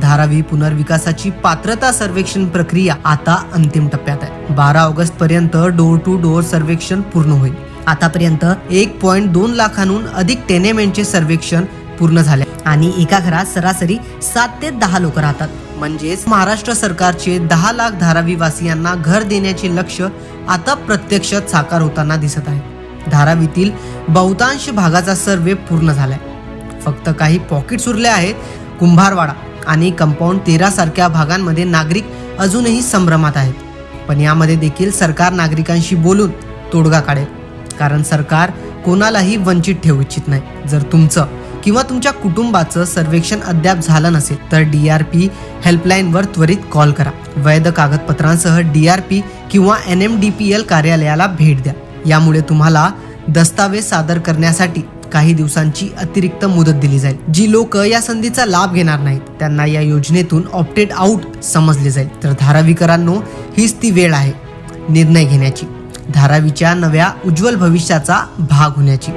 धारावी पुनर्विकासाची पात्रता सर्वेक्षण प्रक्रिया आता अंतिम टप्प्यात आहे. बारा ऑगस्ट पर्यंत डोर टू डोअर सर्वेक्षण पूर्ण होईल. आतापर्यंत एक पॉईंट दोन लाखांहून अधिक टेनेमेंटचे सर्वेक्षण पूर्ण झाले. आणि एका घरात सरासरी सात ते दहा लोक राहतात. म्हणजेच महाराष्ट्र सरकारचे दहा लाख धारावी वासियांना घर देण्याचे लक्ष आता प्रत्यक्षात साकार होताना दिसत आहे. धारावीतील बहुतांश भागाचा सर्वे पूर्ण झालाय. फक्त काही पॉकेट्स उरले आहेत. कुंभारवाडा आणि कंपाऊंड तेरा सारख्या भागांमध्ये नागरिक अजूनही संभ्रमात आहेत. पण यामध्ये देखील सरकार नागरिकांशी बोलून तोडगा काढेल. कारण सरकार कोणालाही वंचित ठेवू इच्छित नाही. जर तुमचं किंवा तुमच्या कुटुंबाचं सर्वेक्षण अद्याप झालं नसेल तर डी आर पी हेल्पलाईनवर त्वरित कॉल करा. वैध कागदपत्रांसह डी आर पी किंवा N M D P L कार्यालयाला भेट द्या. यामुळे तुम्हाला दस्तावेज सादर करण्यासाठी काही दिवसांची अतिरिक्त मुदत दिली जाईल. जी लोक या संधीचा लाभ घेणार नाहीत त्यांना या योजनेतून ऑप्टेड आउट समजले जाईल. तर धारावीकरांनो हीच ती वेळ आहे निर्णय घेण्याची. धारावीच्या नव्या उज्ज्वल भविष्याचा भाग होण्याची.